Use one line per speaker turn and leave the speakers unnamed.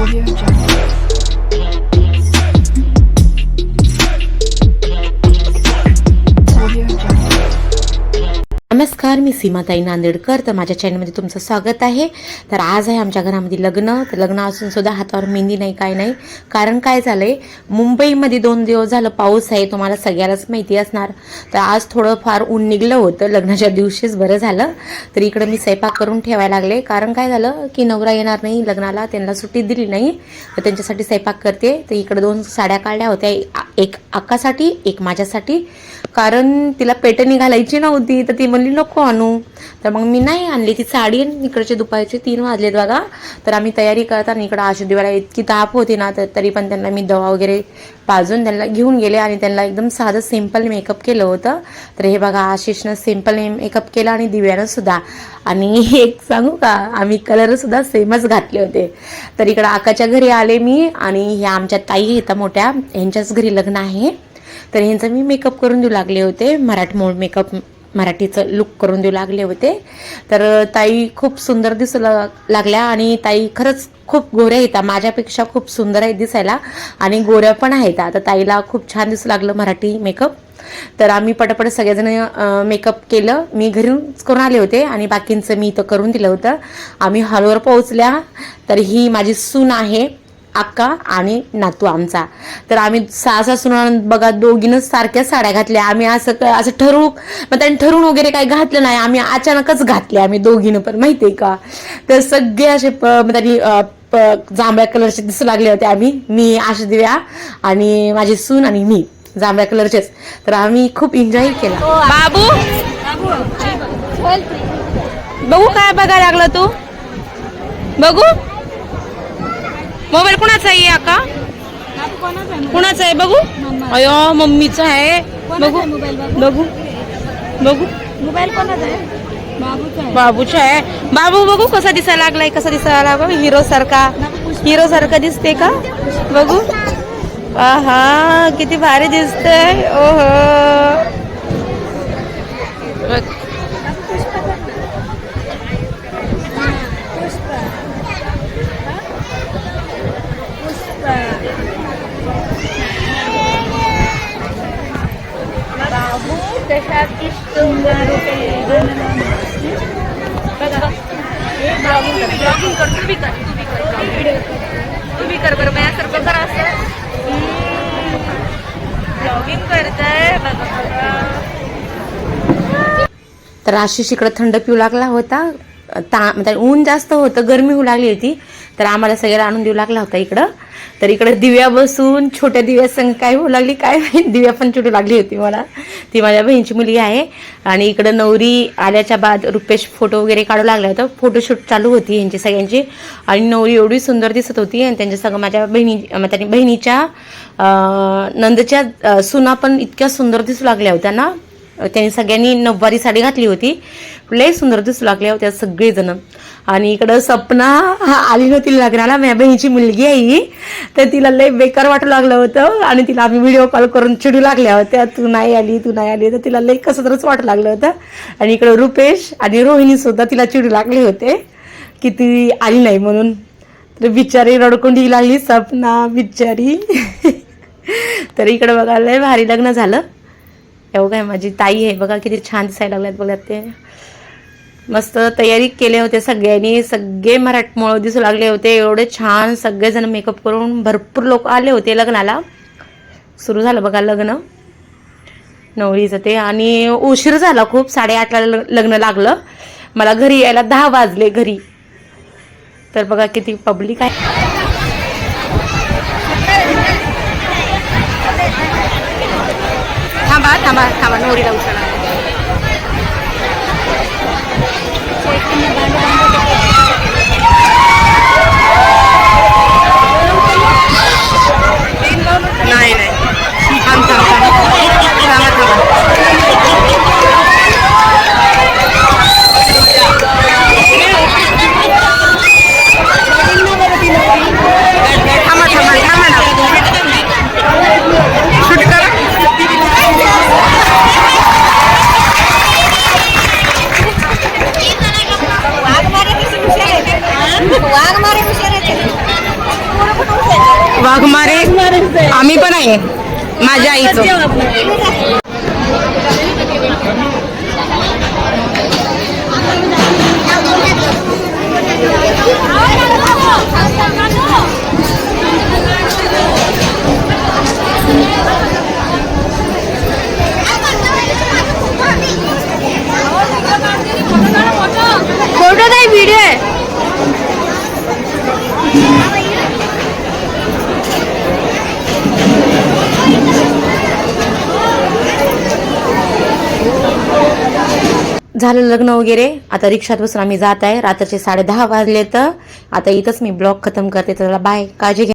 我这也很
नमस्कार मी सीमाताई नांदेडकर. तर माझ्या चॅनलमध्ये तुमचं स्वागत आहे. तर आज आहे आमच्या घरामध्ये लग्न. तर लग्न असून सुद्धा हातावर मेहंदी नाही काय नाही. कारण काय झालंय मुंबईमध्ये दोन दिवस झालं पाऊस आहे तुम्हाला सगळ्यालाच माहिती असणार. तर आज थोडं फार ऊन निघलं होतं लग्नाच्या दिवशीच बरं झालं. तर इकडं मी स्वयंपाक करून ठेवायला लागले. कारण काय झालं की नवरा येणार नाही लग्नाला त्यांना सुट्टी दिली नाही. तर त्यांच्यासाठी स्वयंपाक करते. तर इकडं दोन साड्या काढल्या होत्या. एक अक्कासाठी एक माझ्यासाठी. कारण तिला पेटणी घालायची नव्हती तर ती म्हणली नको आणू. तर मग मी नाही आणली. ती साडी आणि इकडचे दुपारचे तीन वाजलेत बघा. तर आम्ही तयारी करताना इकडं आशुदेवाला इतकी ताप होती ना तर तरी पण त्यांना मी दवा वगैरे पाजून त्यांना घेऊन गेले आणि त्यांना एकदम साधं सिंपल मेकअप केलं होतं. तर हे बघा आशिषनं सिंपल मेकअप केला आणि दिव्यानं सुद्धा. आणि एक सांगू का आम्ही कलरसुद्धा सेमच घातले होते. तर इकडं आकाच्या घरी आले मी आणि ह्या आमच्या ताई येतात मोठ्या यांच्याच घरी लग्न आहे. तर ह्यांचं मी मेकअप करून देऊ लागले होते मराठमोळ मेकअप मराठीचं लुक करून देऊ लागले होते. तर ताई खूप सुंदर दिसू लागल्या आणि ताई खरंच खूप गोऱ्या येतात माझ्यापेक्षा खूप सुंदर आहेत दिसायला आणि गोऱ्या पण आहेत. आता ताईला खूप छान दिसू लागलं मराठी मेकअप तर आम्ही पटापट सगळेजण मेकअप केलं. मी घरूनच करून आले होते आणि बाकींचं मी इथं करून दिलं होतं. आम्ही हॉलवर पोहोचल्या. तर ही माझी सून आहे. अक्का आणि नातू आमचा. तर आम्ही सहा सहा सुना बघा दोघीनच सारख्या साड्या घातल्या. आम्ही असं असं ठरवू मग त्यांनी ठरवून वगैरे काही घातलं नाही. आम्ही अचानकच घातले आम्ही दोघीनं पण माहितीये का? तर सगळे असे त्यांनी जांभळ्या कलरचे दिसू लागले होते आम्ही. मी आश दिव्या आणि माझी सून आणि मी जांभळ्या कलरचेच. तर आम्ही खूप एन्जॉय केला.
बाबू? बघू काय बघायला लागला तू? बघू? मोबाईल कुणाचा आहे आका? कुणाचा आहे? बघू. अयो मम्मीचा आहे. बघू. बघू. बघू.
मोबाईल कोणाचा आहे बाबूचा आहे.
बाबू बघू कसा दिसायला लागलाय कसा दिसायला लागला हिरो सारखा. हिरो सारखा दिसते का? बघू. आहा किती भारी दिसतंय. ओहो. बघ. ब्लॉगिंग कर तू बी कर तू बी कर तू बी कर बरं माझ्यासारखं कर असं. ब्लॉगिंग करताय बघा.
तर आशिष इकडं थंड पिऊ लागला होता. ता म्हणजे ऊन जास्त होतं गरमी होऊ लागली होती तर आम्हाला सगळ्याला आणून देऊ लागला होता इकडं. तर इकडं दिव्या बसून छोट्या दिव्यासंग काय होऊ लागली काय दिव्या पण चिडू लागली होती मला. ती माझ्या बहिणीची मुलगी आहे. आणि इकडं नवरी आल्याच्या बाद रुपेश फोटो वगैरे काढू लागला होता. फोटोशूट चालू होती यांची सगळ्यांची. आणि नवरी एवढी सुंदर दिसत होती आणि त्यांच्या सगळं माझ्या बहिणी त्यांनी बहिणीच्या नंदच्या सुना पण इतक्या सुंदर दिसू लागल्या होत्या ना. त्यांनी सगळ्यांनी नववारी साडी घातली होती. लय सुंदर दिसू लागल्या होत्या सगळेजण. आणि इकडं सपना हा आली नव्हती लग्नाला माझ्या बहिणीची मुलगी आहे ही. तर तिला लय बेकार वाटू लागलं होतं. आणि तिला आम्ही व्हिडिओ कॉल करून चिडू लागल्या होत्या तू नाही आली तू नाही आली. तर तिला लय कसं तरच वाटू लागलं होतं. आणि इकडं रुपेश आणि रोहिणी सुद्धा तिला चिडू लागले होते की ती आली नाही म्हणून. तर बिचारी रडकुंडी लागली सपना बिचारी. तर इकडं बघा भारी लग्न झालं. एवढं काय माझी ताई आहे. बघा किती छान दिसायला लागल्यात बघा ते. मस्त तयारी केले होते सगळ्यांनी. सगळे मराठमोळ दिसू लागले होते. एवढे छान सगळेजण मेकअप करून भरपूर लोक आले होते लग्नाला. सुरू झालं बघा लग्न. नवरीचं ते. आणि उशीर झाला खूप. साडेआठला ल- लग्न लागलं. मला घरी यायला दहा वाजले घरी. तर बघा किती पब्लिक आहे. ಕಾಮ ಕಾಮ ನೋಡಿಲ್ಲ
ಉಸಳ मी पण आहे माझ्या आईचं Thank you नाही व्हिडिओ आहे
झालं लग्न वगैरे? आता रिक्षात बसून आम्ही जात आहे. रात्रीचे साडे दहा वाजले तर आता इथंच मी ब्लॉग खतम करते. तर बाय. काळजी घ्या.